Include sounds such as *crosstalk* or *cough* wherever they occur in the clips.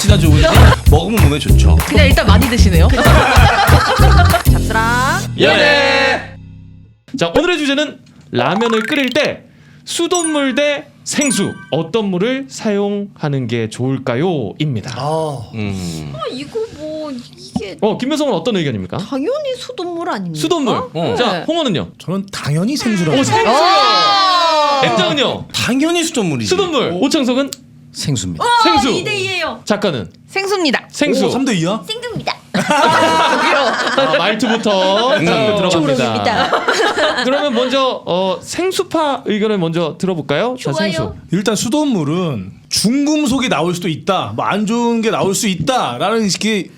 어찌나 좋은지 먹으면 몸에 좋죠. 그냥 일단 많이 드시네요. *laughs* 잡스랑 예. 자 오늘의 주제는 라면을 끓일 때 수돗물 대 생수 어떤 물을 사용하는 게 좋을까요?입니다. 음. 아, 이거 뭐 이게 어 김효성은 어떤 의견입니까? 당연히 수돗물 아닙니까? 수돗물. 어. 자 네. 홍어는요? 저는 당연히 생수라고. 오 생수요. 아. 엠장은요? 당연히 수돗물이지. 수돗물. 오창석은 생수입니다. 생수. 2대 2예요. 작가는 생수입니다. 생수. 3대 2야? 생듭니다. 아, 말투부터 음. 자, 들어갑니다. 그러면 먼저 어, 생수파 의견을 먼저 들어볼까요? 자, 좋아요. 생수. 일단 수돗물은 중금속이 나올 수도 있다. 뭐 안 좋은 게 나올 수 있다라는 인식이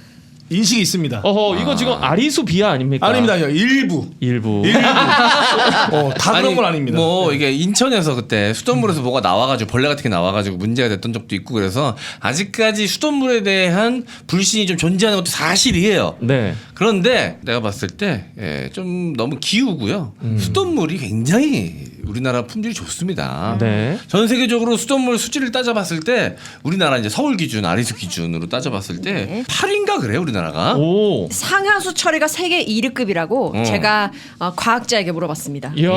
인식이 있습니다. 어허 이거 지금 아리수 비하 아닙니까? 아닙니다. 아니요. 일부. 일부. 일부. *laughs* 어, 다 그런 건 아닙니다. 뭐 이게 인천에서 그때 수돗물에서 뭐가 나와가지고 벌레 같은 게 나와가지고 문제가 됐던 적도 있고 그래서 아직까지 수돗물에 대한 불신이 좀 존재하는 것도 사실이에요. 네. 그런데 내가 봤을 때 좀 너무 기우고요. 수돗물이 굉장히 우리나라 품질이 좋습니다. 네. 전 세계적으로 수돗물 수질을 따져봤을 때 우리나라 이제 서울 기준, 아리수 기준으로 따져봤을 때 네. 8인가 그래요 우리나라가. 오. 상하수 처리가 세계 1위급이라고 어. 제가 어, 과학자에게 물어봤습니다. 이야.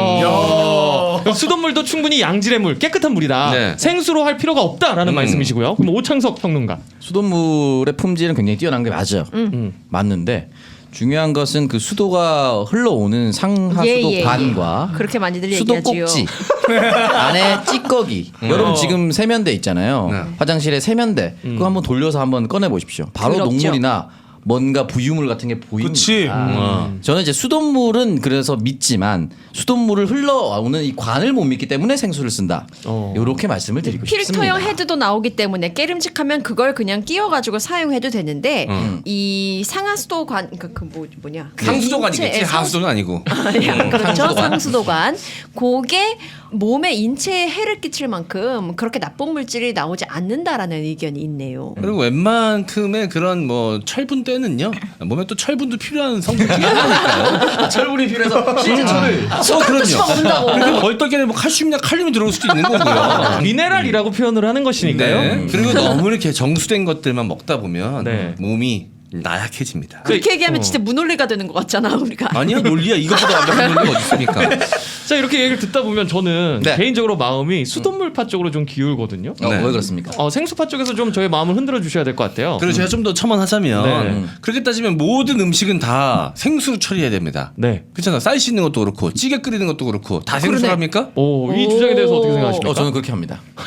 그럼 수돗물도 충분히 양질의 물, 깨끗한 물이다. 네. 생수로 할 필요가 없다라는 음. 말씀이시고요. 그럼 오창석 평론가. 수돗물의 품질은 굉장히 뛰어난 게 맞아요. 음. 맞는데 중요한 것은 그 수도가 흘러오는 상하수도 예, 예, 예. 관과 그렇게 많이들 수도 얘기하지요. 꼭지 *laughs* 안에 찌꺼기. 여러분 어. 지금 세면대 있잖아요. 네. 화장실에 세면대 그거 한번 돌려서 한번 꺼내 보십시오. 바로 더럽죠? 녹물이나 뭔가 부유물 같은 게 보입니다. 그치. 음. 저는 이제 수돗물은 그래서 믿지만 수돗물을 흘러오는 이 관을 못 믿기 때문에 생수를 쓴다. 어. 이렇게 말씀을 드리고 싶습니다. 필터형 헤드도 나오기 때문에 깨름직하면 그걸 그냥 끼워가지고 사용해도 되는데 음. 이 상하수도관 그, 그 뭐, 뭐냐 상수도관이겠지 인체에 상- 하수도는 아니고. *laughs* 아니야, 그렇죠 상수도관. 상수도관 그게 몸에 인체에 해를 끼칠 만큼 그렇게 나쁜 물질이 나오지 않는다라는 의견이 있네요. 그리고 웬만큼의 그런 뭐 철분 때는요 몸에 또 철분도 필요한 성분 중에 하나니까요. *laughs* 철분이 필요해서 실제 철을 어 그럼요. 벌떡에는 뭐 칼슘이나 칼륨이 들어올 수도 있는 거고요. *laughs* 미네랄이라고 표현을 하는 것이니까요. 네. 그리고 너무 이렇게 정수된 것들만 먹다 보면 네. 몸이 나약해집니다. 그렇게 얘기하면 어. 진짜 무논리가 되는 것 같잖아 우리가. *laughs* 아니야 논리야 이것보다 완벽한 논리가 어디 있습니까? *laughs* 자 이렇게 얘기를 듣다 보면 저는 네. 개인적으로 마음이 수돗물파 쪽으로 좀 기울거든요. 어, 네. 왜 그렇습니까? 어, 생수파 쪽에서 좀 저의 마음을 흔들어 주셔야 될 것 같아요. 그리고 제가 좀 더 첨언하자면 네. 그렇게 따지면 모든 음식은 다 생수로 처리해야 됩니다. 네. 그렇잖아 쌀 씻는 것도 그렇고 찌개 끓이는 것도 그렇고 다 생수로 그러네. 합니까? 오, 이 주장에 대해서 어떻게 생각하십니까? 어, 저는 그렇게 합니다. *laughs*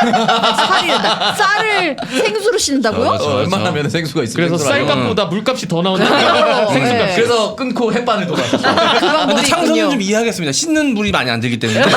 쌀이다. 쌀을 생수로 씻는다고요? 어. 웬만하면 생수가 있어요. 그래서. 쌀값보다 물값이 더 네. 생수값. 그래서 끊고 햇반을 돌아서 그 근데 방법이 창선은 있군요. 좀 이해하겠습니다. 씻는 물이 많이 안 들기 때문에. *laughs*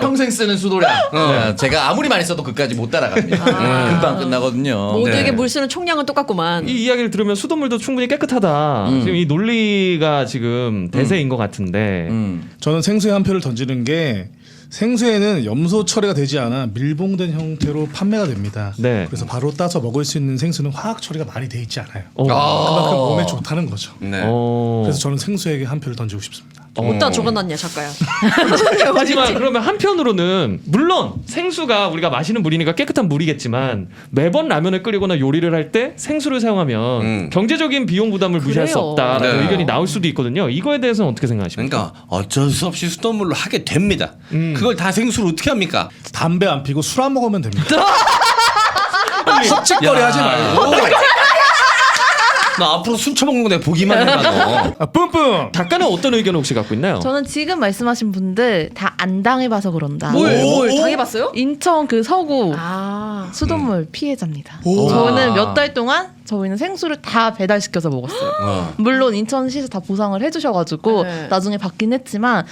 평생 쓰는 수도량 네, 제가 아무리 많이 써도 그까지 못 따라갑니다. 금방 끝나거든요. 모두에게 네. 물 쓰는 총량은 똑같구만. 이 이야기를 들으면 수돗물도 충분히 깨끗하다. 음. 지금 이 논리가 지금 대세인 것 같은데. 음. 저는 생수에 한 표를 던지는 게 생수에는 염소 처리가 되지 않아 밀봉된 형태로 판매가 됩니다. 네. 그래서 바로 따서 먹을 수 있는 생수는 화학 처리가 많이 돼 있지 않아요. 어. 그만큼 몸에 좋다는 거죠. 네. 어. 그래서 저는 생수에게 한 표를 던지고 싶습니다. 어디다 적어놨냐 작가야. *laughs* 하지만 그러면 한편으로는 물론 생수가 우리가 마시는 물이니까 깨끗한 물이겠지만 매번 라면을 끓이거나 요리를 할 때 생수를 사용하면 음. 경제적인 비용 부담을 무시할 수 그래요. 없다라는 네. 의견이 나올 수도 있거든요. 이거에 대해서는 어떻게 생각하십니까? 그러니까 어쩔 수 없이 수돗물로 하게 됩니다. 음. 그걸 다 생수로 어떻게 합니까? 담배 안 피고 술 안 먹으면 됩니다. *laughs* 헛짓거리 야. 하지 말고. *laughs* 나 앞으로 술 처먹는 거 내가 보기만 해봐 너. 아, 뿜뿜. 작가는 어떤 의견을 혹시 갖고 있나요? 저는 지금 말씀하신 분들 다 안 당해봐서 그런다. 뭘, 당해봤어요? 인천 그 서구 아. 수돗물 피해자입니다. 오. 저는 몇 달 동안 저희는 생수를 다 배달시켜서 먹었어요. 어. 물론 인천시에서 다 보상을 해주셔가지고 네. 나중에 받긴 했지만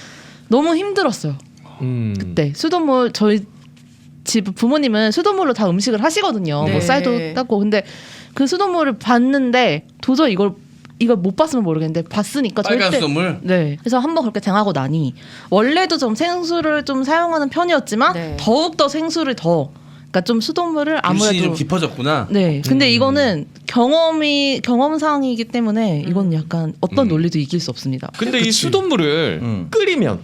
너무 힘들었어요. 음. 그때 수돗물 저희 집 부모님은 수돗물로 다 음식을 하시거든요. 네. 뭐 쌀도 닦고 근데 그 수돗물을 봤는데 도저히 이걸 이걸 못 봤으면 모르겠는데 봤으니까 빨간 절대 수돗물. 네. 그래서 한번 그렇게 당하고 나니 원래도 좀 생수를 좀 사용하는 편이었지만 네. 더욱 더 생수를 더 그러니까 좀 수돗물을 불신이 아무래도 좀 깊어졌구나. 네. 근데 음. 이거는 경험이 경험상이기 때문에 이건 약간 어떤 음. 논리도 이길 수 없습니다. 근데 이 수돗물을 음. 끓이면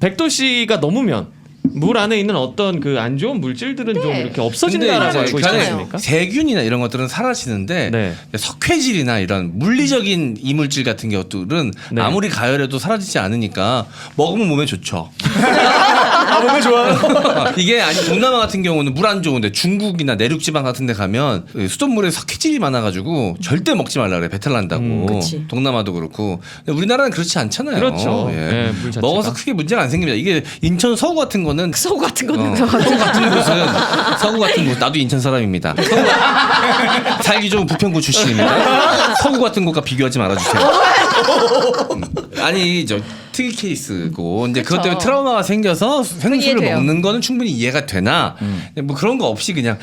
100도 씨가 넘으면 물 안에 있는 어떤 그 안 좋은 물질들은 좀 네. 이렇게 없어진다라고 알고 있지 그 않습니까? 세균이나 이런 것들은 사라지는데 네. 석회질이나 이런 물리적인 이물질 같은 것들은 네. 아무리 가열해도 사라지지 않으니까 먹으면 몸에 좋죠. *laughs* 아 몸에 좋아요. 이게 아니 동남아 같은 경우는 물 안 좋은데 중국이나 내륙 지방 같은 데 가면 그 수돗물에 석회질이 많아가지고 절대 먹지 말라 그래 배탈 난다고. 음, 그치. 동남아도 그렇고 근데 우리나라는 그렇지 않잖아요. 그렇죠. 예. 예, 물 자체가. 먹어서 크게 문제가 안 생깁니다. 이게 인천 서구 같은 거는 서구 같은 거는 어, 서구 같은 곳은 서구 같은 곳 나도 인천 사람입니다. 서구- *laughs* 살기 좋은 부평구 출신입니다. 서구 같은 곳과 비교하지 말아주세요. 음. 아니 저 특이 케이스고 이제 그것 때문에 그쵸. 트라우마가 생겨서 생수를 이해돼요. 먹는 거는 충분히 이해가 되나 뭐 그런 거 없이 그냥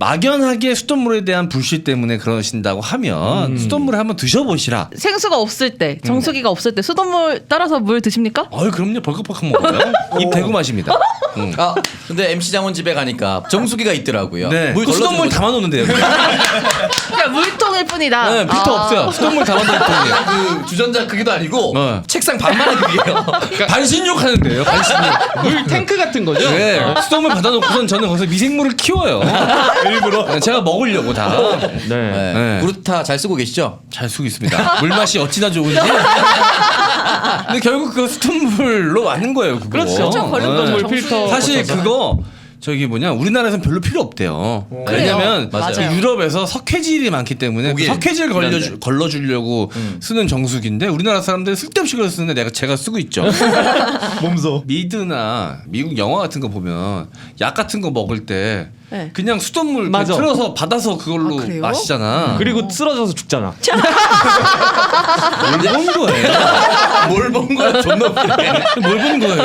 막연하게 수돗물에 대한 불신 때문에 그러신다고 하면 수돗물을 한번 드셔보시라. 생수가 없을 때, 정수기가 없을 때 수돗물 따라서 물 드십니까? 어이 그럼요 벌컥벌컥 먹어요. 입 대고 마십니다. 음. 아 근데 MC 장원 집에 가니까 정수기가 있더라고요. 네. 물그 수돗물 담아놓는데요. 그냥. *laughs* 그냥 물통일 뿐이다. 네, 필터 아. 없어요. 수돗물 담아놓을 뿐이에요. 그 주전자 크기도 아니고 어. 책상 반만한 크기예요. *laughs* 반신욕 하는데요. 반신욕. 물 탱크 같은 거죠? 네. 수돗물 받아놓고선 저는 거기서 미생물을 키워요. *laughs* 일부러. 제가 먹으려고 다. 네. 네. 네. 그루타 잘 쓰고 계시죠? 잘 쓰고 있습니다. 물 맛이 어찌나 좋은지. *laughs* 근데 결국 그 수돗물로 많은 거예요. 그거. 그렇죠. 그렇죠. 거죠. 물. 필터 사실. 그거 저기 뭐냐 우리나라에서는 별로 필요 없대요. 왜냐면 맞아요. 그 유럽에서 석회질이 많기 때문에 그 독일, 석회질 걸려 핀란드. 걸러주려고 쓰는 정수기인데 우리나라 사람들은 쓸데없이 그걸 쓰는데 내가 제가 쓰고 있죠. *laughs* 몸소. 미드나 미국 영화 같은 거 보면 약 같은 거 먹을 때 네. 그냥 수돗물 맞아. 틀어서 받아서 그걸로 아, 그래요? 마시잖아. 그리고 쓰러져서 죽잖아. *laughs* 뭘 본 거예요? 뭘 본 거야? 존나. *laughs* 뭘 본 거예요?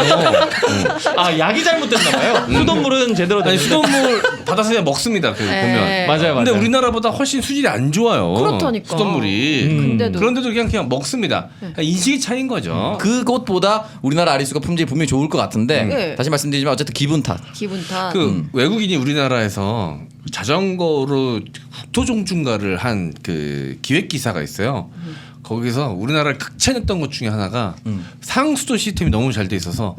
아 약이 잘못됐나 봐요. 수돗물은 제대로 아니 됐는데. 수돗물 받아서 그냥 먹습니다. 그 네. 보면. 맞아요, 맞아요. 근데 우리나라보다 훨씬 수질이 안 좋아요. 그렇다니까. 수돗물이. 음. 근데도 그런데도 그냥 그냥 먹습니다. 인식이 차인 거죠. 그곳보다 우리나라 아리수가 품질이 분명히 좋을 것 같은데 네. 다시 말씀드리지만 어쨌든 기분 탓. 기분 탓. 그 외국인이 우리나라 에서 자전거로 국토종중가를 한 그 기획 기사가 있어요. 거기서 우리나라를 극찬했던 것 중에 하나가 상수도 시스템이 너무 잘 돼 있어서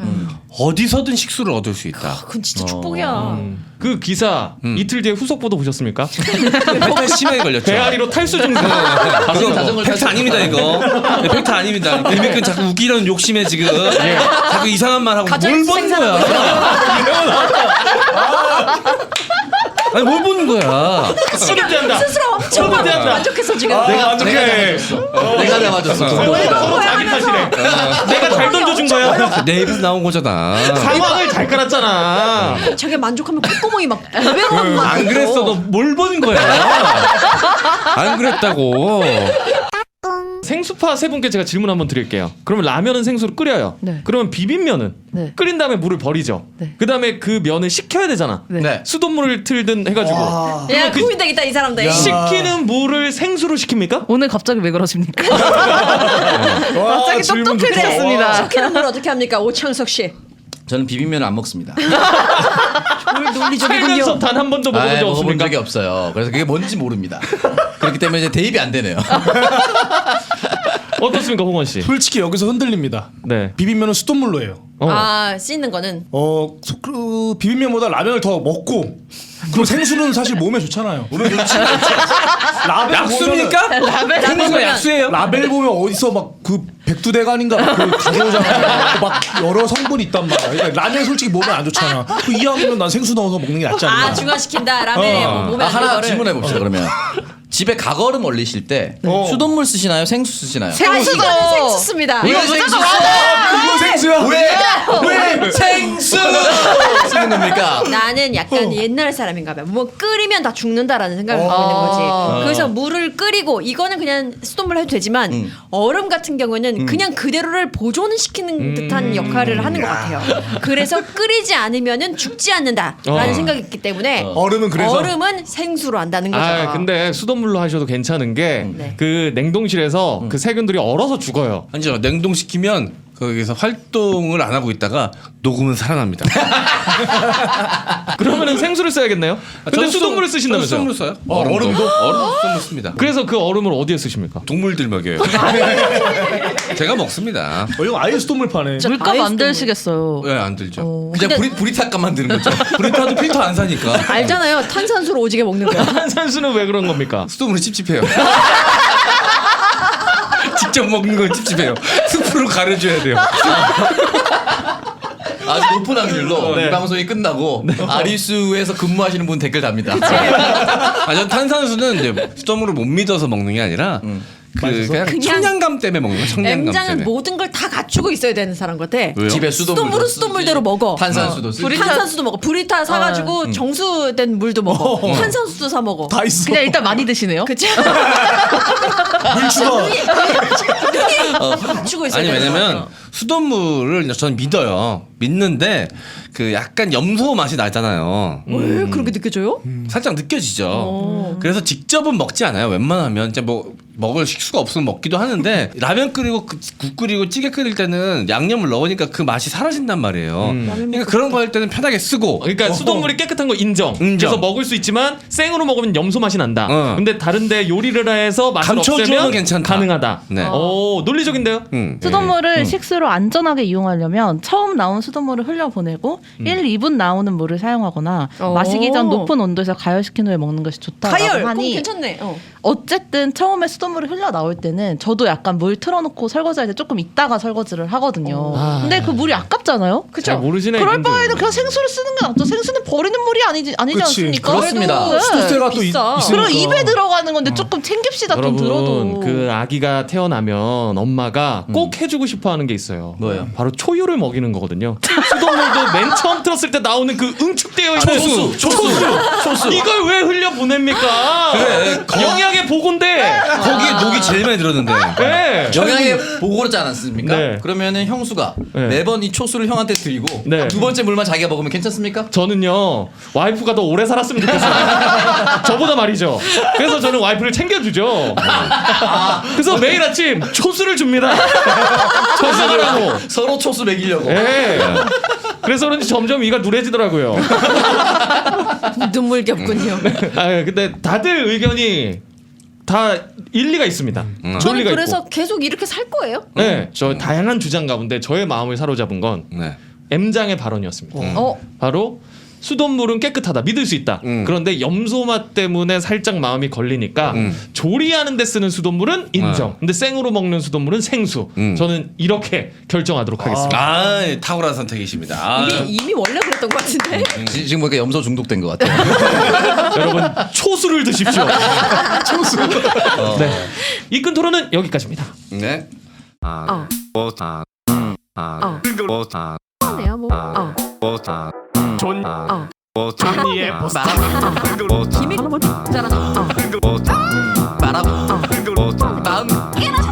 어디서든 식수를 얻을 수 있다. 그건 진짜 어. 축복이야. 그 기사 음. 이틀 뒤에 후속 보도 보셨습니까? *laughs* 배탈 심하게 걸렸죠. 배앓이로 탈수 증세. 팩트 탈 아닙니다 이거. 네, 팩트 아닙니다. 일미끈 자꾸 웃기려는 욕심에 지금 자꾸 이상한 말 하고 뭘 보는 거야? *laughs* 아니 뭘 보는 거야? 소리한다. 스스로 엄청 소문이 안 나. 만족해서 지금 내가 만족해. 내가 잡아줬어. 서로 자기 탓이래. 내가 잘 던져준 거야. 내 입에서 나온 거잖아. 상황을 잘 깔았잖아. 자기 만족하면 콧구멍이 막 레벨업 막안 그랬어. 너뭘본 거야? 안 그랬다고. 생수파 세 분께 제가 질문 한번 드릴게요. 그러면 라면은 생수로 끓여요. 네. 그러면 비빔면은 네. 끓인 다음에 물을 버리죠. 네. 그 다음에 그 면을 식혀야 되잖아. 네. 네. 수돗물을 틀든 해가지고 야 그- 고민 되겠다 이 사람들. 식히는 물을 생수로 식힙니까? 오늘 갑자기 왜 그러십니까? *laughs* 와, 갑자기 질문 좋다. 똑똑해지셨습니다. 식히는 물 어떻게 합니까 오창석 씨? 저는 비빔면을 안 먹습니다. *laughs* 물 살면서. 단 한 번도 먹어본 아예 적 먹어본 없습니까? 적이 없어요. 그래서 그게 뭔지 모릅니다. 그렇기 때문에 이제 대입이 안 되네요. *laughs* 어떻습니까, 홍원 씨? 솔직히 여기서 흔들립니다. 네. 비빔면은 수돗물로 해요. 어. 아 씻는 거는 어, 소- 그 비빔면보다 라면을 더 먹고 그리고 생수는 사실 몸에 좋잖아요. 좋지. *laughs* 라벨 약수입니까? 라벨 생수가 보면- 약수예요? 라벨 보면 어디서 막 그 백두대간인가 그 가져오잖아요. 막 여러 성분이 있단 말이야. 그러니까 라면 솔직히 몸에 안 좋잖아. 그 이왕이면 난 생수 넣어서 먹는 게 낫지 않나. 아 중화시킨다 라면에 어. 뭐 몸에 아, 안 좋은 하나 거를. 질문해 봅시다 그러면. 집에 가거름 올리실 때 어. 수돗물 쓰시나요? 생수 쓰시나요? 아, 생수죠. 이거는 생수 씁니다. 왜 이거 생수 그거 생수야. 왜? 왜 생수 쓰는 겁니까? 나는 약간 옛날 사람인가 봐요. 뭐 끓이면 다 죽는다라는 생각을 갖고 있는 거지. 그래서 물을 끓이고 이거는 그냥 수돗물 해도 되지만 음. 얼음 같은 경우에는 그냥 그대로를 보존시키는 듯한 역할을 하는 것 같아요. 그래서 끓이지 않으면은 죽지 않는다라는 어. 생각이 있기 때문에 얼음은 그래서 얼음은 생수로 한다는 거죠. 아 근데 수돗물 로 하셔도 괜찮은 게그 네. 냉동실에서 그 세균들이 얼어서 죽어요. 아니죠. 냉동시키면 거기서 활동을 안 하고 있다가 녹으면 살아납니다. *laughs* 그러면은 생수를 써야겠네요. 근데 저도 수돗물을 수- 쓰신다면서요? 수돗물 써요? 어, 얼음도? 얼음 수돗물 씁니다. 그래서 그 얼음을 어디에 쓰십니까? 동물들 먹여요. *laughs* 제가 먹습니다. 어, 이거 아예 수돗물 파네. 물값 아이스 안 들시겠어요. 왜 안 들죠? 어, 그냥 근데 브리, 브리타값 만 드는 거죠. 브리타도 필터 안 사니까 알잖아요. 탄산수를 오지게 먹는 거야. *laughs* 탄산수는 왜 그런 겁니까? 수돗물이 찝찝해요. 직접 먹는 건 찝찝해요. 스프로 가려줘야 돼요. *laughs* 아주 높은 확률로 네. 이 방송이 끝나고 아리수에서 근무하시는 분 댓글 답니다. 아, 전 탄산수는 이제 수돗물을 못 믿어서 먹는 게 아니라 그? 그냥, 그냥 청량감 때문에 먹는 거예요. 청량감 M장은 때문에. 모든 걸 다 갖추고 있어야 되는 사람 같아. 왜요? 집에 수돗물도 수돗물은 수돗물대로 먹어. 탄산수도 쓰지. 브리타- 탄산수도 먹어. 브리타 사가지고 정수된 물도 먹어. 탄산수도 사 먹어. 다 있어. 그냥 일단 많이 드시네요. 그치? *laughs* 물 추가. 갖추고 있어야 아니 되는 왜냐면 거야. 수돗물을 저는 믿어요. 믿는데 그 약간 염소 맛이 나잖아요. 왜 그렇게 느껴져요? 살짝 느껴지죠. 어. 그래서 직접은 먹지 않아요. 웬만하면 이제 뭐 먹을 식수가 없으면 먹기도 하는데 *laughs* 라면 끓이고 그- 국 끓이고 찌개 끓일 때는 양념을 넣으니까 그 맛이 사라진단 말이에요. 그러니까 그런 거 할 때는 편하게 쓰고 그러니까 수돗물이 깨끗한 거 인정. 인정. 그래서 먹을 수 있지만 생으로 먹으면 염소 맛이 난다. 어. 근데 다른데 요리를 해서 맛을 감춰주면 없애면 괜찮다. 가능하다. 네. 오 논리적인데요. 음. 수돗물을 식수로 안전하게 이용하려면 처음 나온 수돗물을 흘려보내고 1, 2분 나오는 물을 사용하거나 오. 마시기 전 높은 온도에서 가열시킨 후에 먹는 것이 좋다고 가열. 그럼 하니 괜찮네. 어. 어쨌든 처음에 수돗물이 흘러 나올 때는 저도 약간 물 틀어놓고 설거지할 때 조금 있다가 설거지를 하거든요. 아. 근데 그 물이 아깝잖아요. 잘 모르시네. 그럴 이분들. 바에는 그냥 생수를 쓰는 게 낫죠. 생수는 버리는 물이 아니지 아니지 그치. 않습니까? 그렇습니다. 네. 수도세가 또 있, 비싸. 있으니까. 그럼 입에 들어가는 건데 조금 챙깁시다 좀 여러분 들어도. 그 아기가 태어나면 엄마가 꼭 해주고 싶어하는 게 있어요. 뭐예요? 바로 초유를 먹이는 거거든요. 수돗물도 *laughs* 맨 처음 틀었을 때 나오는 그 응축되어 있는 초수, 초수, 초수. 이걸 왜 흘려 보냅니까? 그래, 영양 의 보고인데. 거기에 녹이 제일 많이 들었는데. 네. 영양에 보고 그러지 않았습니까? 네. 그러면은 형수가 네. 매번 이 초수를 형한테 드리고 네. 두 번째 물만 자기가 먹으면 괜찮습니까? 저는요 와이프가 더 오래 살았으면 좋겠어요. *laughs* 저보다 말이죠. 그래서 저는 와이프를 챙겨주죠. 그래서 매일 아침 초수를 줍니다. *laughs* 초수하라고. 서로 초수 먹이려고. 예. 그래서 그런지 점점 이가 누래지더라고요. *laughs* 눈물겹군요. 아 근데 다들 의견이 다 일리가 있습니다. 저는 논리가 그래서 있고. 계속 이렇게 살 거예요. 네, 저 다양한 주장 가운데 저의 마음을 사로잡은 건 네. M장의 발언이었습니다. 어. 바로 수돗물은 깨끗하다 믿을 수 있다. 음. 그런데 염소 맛 때문에 살짝 마음이 걸리니까 음. 조리하는 데 쓰는 수돗물은 인정. 아. 근데 생으로 먹는 수돗물은 생수. 음. 저는 이렇게 결정하도록 하겠습니다. 아, 탁월한 선택이십니다. 아, 이미 이미 원래 그랬던 것 같은데. 지- 지금 보니까 염소 중독된 것 같아요. *laughs* 여러분 초수를 드십시오. *laughs* 초수. 네. 이끈 토론은 여기까지입니다. 네. 아, 뭐, 아, 아, 뭐, 아, 네요 뭐. 어. 뭐, 아, 존. 어. 어 존이의 버스. 어 김해. 잘하자. 어. 바람. 마음. 이게 나